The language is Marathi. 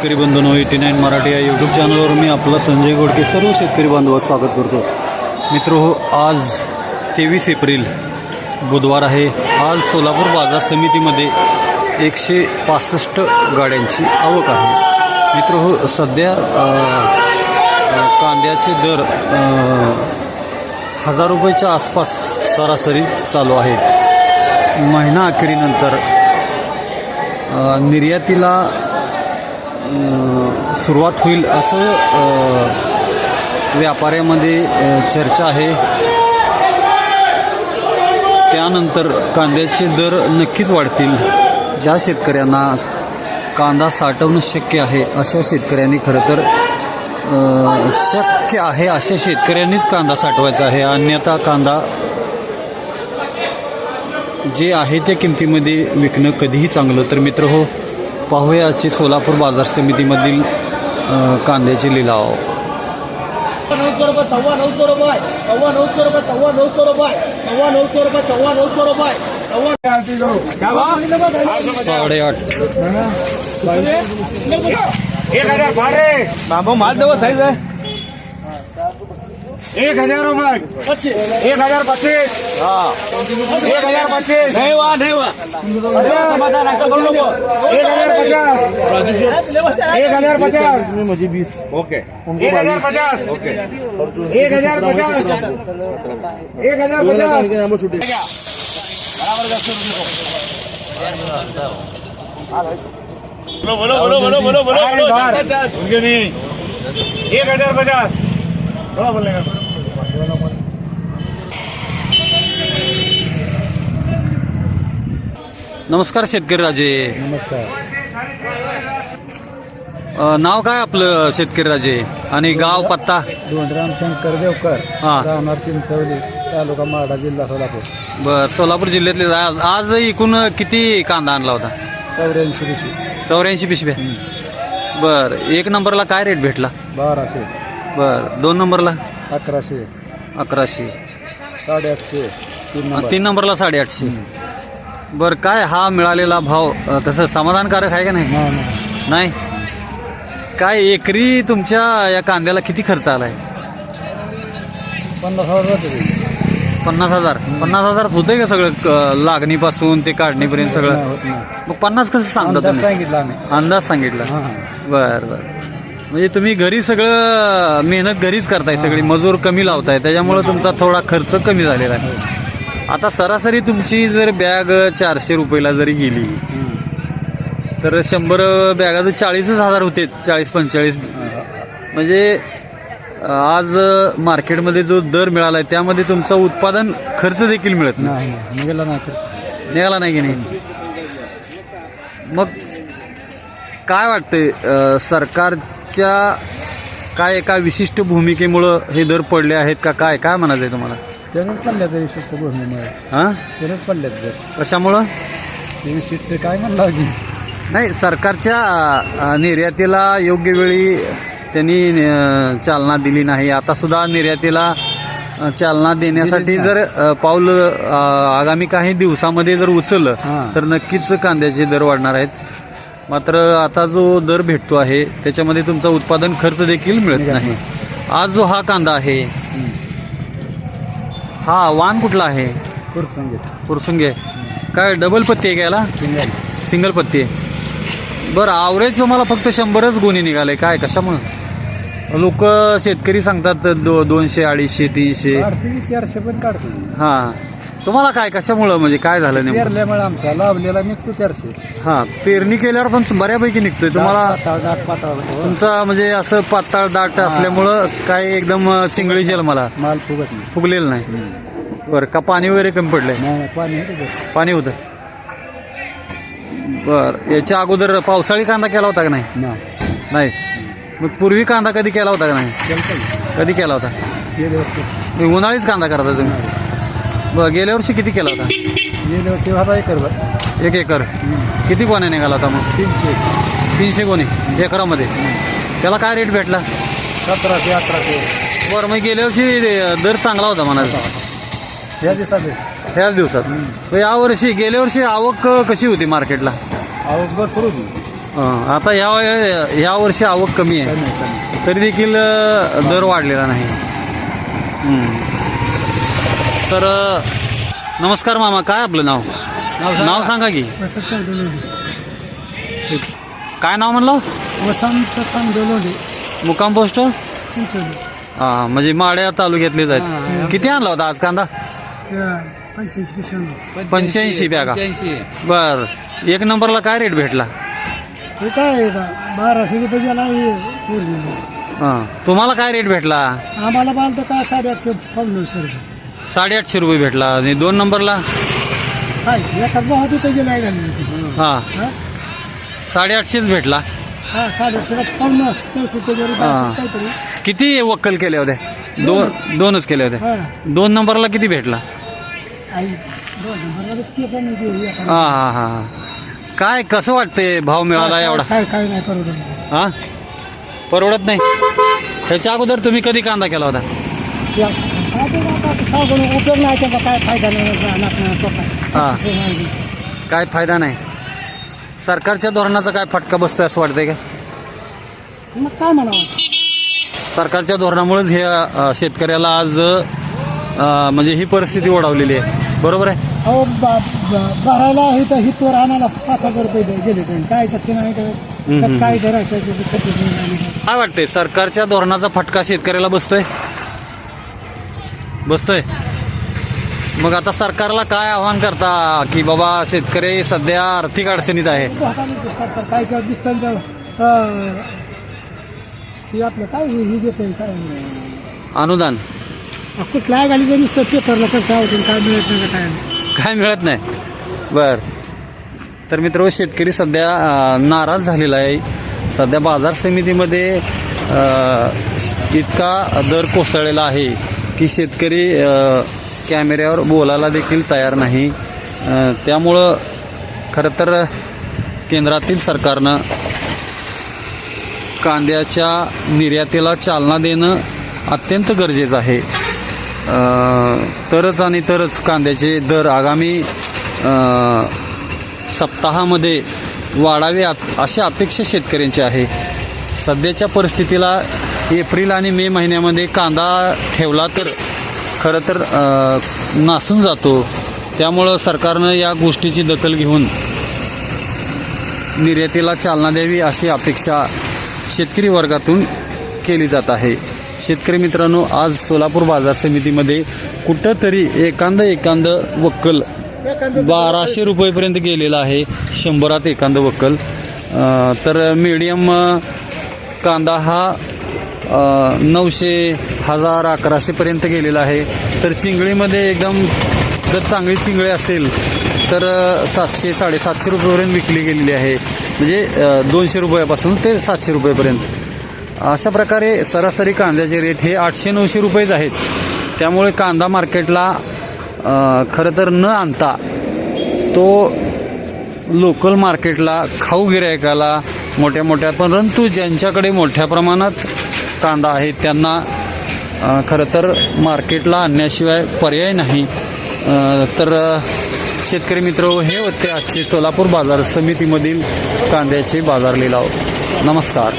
शेतकरी बंधूंनो एटी नाईन मराठी या यूट्यूब चॅनलवर मी आपला संजय गोडके सर्व शेतकरी बांधवात स्वागत करतो. मित्र हो आज तेवीस एप्रिल बुधवार आहे. आज सोलापूर बाजार समितीमध्ये एकशे पासष्ट गाड्यांची आवक आहे. मित्र हो सध्या कांद्याचे दर हजार रुपयाच्या आसपास सरासरी चालू आहेत. महिना अखेरीनंतर निर्यातीला सुरुवात होईल असं व्यापाऱ्यामध्ये चर्चा आहे. त्यानंतर कांद्याचे दर नक्कीच वाढतील. ज्या शेतकऱ्यांना कांदा साठवणं शक्य आहे अशा शेतकऱ्यांनी खरं तर शक्य आहे अशा शेतकऱ्यांनीच कांदा साठवायचा आहे. अन्यथा कांदा जे आहे त्या किमतीमध्ये विकणं कधीही चांगलं. तर मित्र हो पाहूया आजचे सोलापूर बाजार समितीमधील कांद्याचे लिलाव. नऊ सौ रुपये सव्वा नऊ सौ रुपये सव्वा नऊ सौ रुपये सव्वा नऊ सौ रुपये सव्वा नऊ सौ रुपये सव्वा नऊ सौ रुपये सव्वा साडेआठ बाबा माल देव साईज आहे. एक हजार रुपये एक हजार पच्चीस। एक हजार पच्चीस नाही वा नाही वा समाधान आहे का करू नको एक हजार पचास। एक हजार पचास म्हणजे वीस ओके एक हजार पचास ओके एक हजार पचास एक हजार पचास बोलो बोलो बोलो बोलो बोलो अरे बाहर, उनके नहीं एक हजार पचास थोड़ा बोलेगा नमस्कार शेतकरी राजे. नमस्कार अ, नाव काय आपलं शेतकरी राजे? आणि गाव पत्ता? धोंडराम शंकर देवकर. हा. राहणार चिंचवली तालुका माडा जिल्हा सोलापूर. बर सोलापूर जिल्ह्यातले आज आज एकूण किती कांदा आणला होता? चौऱ्याऐंशी पिशवी. चौऱ्याऐंशी पिशव्या. बर एक नंबरला काय रेट भेटला? बाराशे. बर दोन नंबरला? अकराशे. अकराशे. साडेआठशे. तीन नंबर तीन नंबरला साडेआठशे. बर काय हा मिळालेला भाव अ, तसं समाधानकारक आहे का नाही? नाही, नाही. नाही? काय एकरी तुमच्या या कांद्याला किती खर्च आलाय? पन्नास हजार जाते. ते. पन्नास हजार. पन्नास हजारात होतंय का सगळं क- लागणीपासून ते काढणीपर्यंत नाही, सगळं होत नाही. मग पन्नास कसं सांगता अंदाज तुम्ही? सांगितलं आम्ही. अंदाज सांगितला. हां. बर बर. म्हणजे तुम्ही घरी सगळं मेहनत घरीच करताय सगळी मजूर कमी लावताय त्याच्यामुळं तुमचा थोडा खर्च कमी झालेला आहे. आता सरासरी तुमची जर बॅग चारशे रुपयाला जरी गेली तर शंभर बॅगाचं चाळीसच हजार होते चाळीस पंचेचाळीस. म्हणजे आज मार्केटमध्ये जो दर मिळाला आहे त्यामध्ये तुमचा उत्पादन खर्च देखील मिळत नाही. निघाला नाही. निघाला नाही की नाही? मग काय वाटतंय सरकारच्या काय एका विशिष्ट भूमिकेमुळं हे दर पडले आहेत का काय काय म्हणायचं आहे तुम्हाला? त्यानंच पडल्याचं विशिष्ट भूमीमुळे हां? त्यानंच पडल्यात जर. कशामुळं? ते काय म्हणलं की नाही सरकारच्या अं, निर्यातीला योग्य वेळी त्यांनी अं, चालना दिली नाही. आता सुद्धा निर्यातीला अं, चालना देण्यासाठी जर अं, पाऊल अं, आगामी काही दिवसामध्ये जर उचललं हां. तर नक्कीच कांद्याचे दर वाढणार आहेत. मात्र आता जो दर भेटतो आहे त्याच्यामध्ये तुमचा उत्पादन खर्च देखील मिळत नाही. आज जो हा कांदा आहे हा वाण कुठला आहे? खुर्च संगीत पुरसुंगे. काय डबल पत्ती आहे घ्यायला सिंगल सिंगल पत्ती आहे. बरं आवरेज तुम्हाला फक्त शंभरच गुन्हे निघाले. काय कशामुळं? लोक शेतकरी सांगतात दो दोनशे अडीचशे तीनशे. की चारशे पण काढते हां. तुम्हाला काय कशामुळं म्हणजे काय झालं नेमकं? पेरल्यामुळे आमचा लावलेला निघतो चारशे. हां पेरणी केल्यावर पण बऱ्यापैकी निघतोय. तुम्हाला पाताळ दाट पाताळ होतो. तुमचा म्हणजे असं पातळ दाट असल्यामुळं काय एकदम चिंगळी जेल मला? माल फुगत नाही. फुगलेलं नाही. बरं का पाणी वगैरे कमी पडलंय? नाही नाही, पाणी होतं बरं. पाणी होतं. बर याच्या अगोदर पावसाळी कांदा केला होता का नाही? नाही. नाही. मग पूर्वी कांदा कधी केला होता का नाही? केलं कधी केला होता? मग उन्हाळीच कांदा करता तुम्ही? बरं गेल्या वर्षी किती केला होता? गेल्या वर्षी होता एकर भर एक एकर. किती गोण्या निघाला होता मग? तीनशे तीनशे गोणे एकरामध्ये. त्याला काय रेट भेटला? सतराशे अठराशे. बरं मग गेल्या वर्षी दर चांगला होता म्हणाला या दिवसात ह्याच दिवसात. मग यावर्षी गेल्या वर्षी आवक कशी होती मार्केटला आवक भरपूर होती. हं, आता या या वर्षी आवक कमी आहे. तरी देखील अ, दर वाढलेला नाही. हं. तर नमस्कार मामा काय आपलं नाव? नाव सांगा. की. वसंत काय नाव म्हणलं? वसंत चांगलोंडे मुक्काम पोस्ट? हा म्हणजे माड्या तालुक्यातलेच आहेत. किती आणला होता आज कांदा? पंच्याऐंशी बॅगा बर. एक नंबरला काय रेट भेटला? काय बाराशे रुपये गेला हे तुम्हाला काय रेट भेटला? आम्हाला बाल तर काय साडेआठशे पावणेशे रुपये. साडेआठशे रुपये भेटला. आणि दोन नंबरला? काय हां. हा? साडेआठशेच भेटला. हा साडेआठशे पावणे नऊशे त्याच्यावर हा. काहीतरी. किती वक्कल केले होते दोन दोनच. केले होते हा. दोन नंबरला किती भेटला? आई दोन नंबरला तेच आणि ते एखादं. हां हां हां काय कसं वाटतंय? भाव मिळाला एवढा? काय काय नाही करू देणार. हां? परवडत नाही? त्याच्या अगोदर तुम्ही कधी कांदा केला होता? सांगून उपयोग नाही त्याचा काय फायदा नाही. हा. काय फायदा नाही. सरकारच्या धोरणाचा काय फटका बसतोय असं वाटतंय का? मग काय म्हणावं? सरकारच्या धोरणामुळेच हे अ, शेतकऱ्याला आज अ, म्हणजे ही परिस्थिती ओढावलेली आहे. बरोबर आहे? अहो ब- ब- भरायला हे तर हितवर आणायला पाच हजार रुपये दे- गेले तर काय त्याचे नाही तर हम्म, हम्म. काय त्याचं? नाही. काय वाटतंय? सरकारच्या धोरणाचा फटका शेतकऱ्याला बसतोय? बसतोय. मग आता सरकारला काय आव्हान करता की बाबा शेतकरी सध्या आर्थिक अडचणीत आहे? सरकार काय काय दिसतं तर अं, हे आपलं काय हे हे देतं काय? अनुदान. कुठल्या गाडीचं नुसतं पेपरला तर काय होतं काय मिळत नाही का काय? नाही. काय मिळत नाही. बर. तर मित्र शेतकरी सध्या अ, नाराज झालेला आहे. सध्या बाजार समितीमध्ये अ, इतका दर कोसळलेला आहे. की शेतकरी कॅमेऱ्यावर बोलायला देखील तयार नाही. त्यामुळं खरं तर केंद्रातील सरकारनं कांद्याच्या निर्यातीला चालना देणं अत्यंत गरजेचं आहे. तरच आणि तरच कांद्याचे दर आगामी सप्ताहामध्ये वाढावे आप- अशी अपेक्षा शेतकऱ्यांची आहे. सध्याच्या परिस्थितीला एप्रिल आणि मे महिन्यामध्ये कांदा ठेवला तर खरं तर नासून जातो. त्यामुळं सरकारनं या गोष्टीची दखल घेऊन निर्यातीला चालना द्यावी अशी अपेक्षा शेतकरी वर्गातून केली जात आहे. शेतकरी मित्रांनो आज सोलापूर बाजार समितीमध्ये कुठंतरी एकांद एकांद वक्कल बाराशे रुपयेपर्यंत गेलेला आहे. शंभरात एकांद वक्कल. तर मीडियम कांदा हा नऊशे हजार अकराशेपर्यंत गेलेला आहे. तर चिंगळीमध्ये एकदम जर चांगली चिंगळी असेल तर सातशे साडेसातशे रुपयेपर्यंत विकली गेलेली आहे. म्हणजे दोनशे रुपयापासून ते सातशे रुपयेपर्यंत. अशा प्रकारे सरासरी कांद्याचे रेट हे आठशे नऊशे रुपयेच आहेत. त्यामुळे कांदा मार्केटला खरं तर न आणता तो लोकल मार्केटला खाऊ गिरायकाला मोठ्या मोठ्या परंतु ज्यांच्याकडे मोठ्या प्रमाणात कांदा आहे त्यांना खरं तर मार्केटला आणण्याशिवाय पर्याय नाही. तर शेतकरी मित्र हे होते आजचे सोलापूर बाजार समितीमधील कांद्याचे बाजार लिलाव. नमस्कार.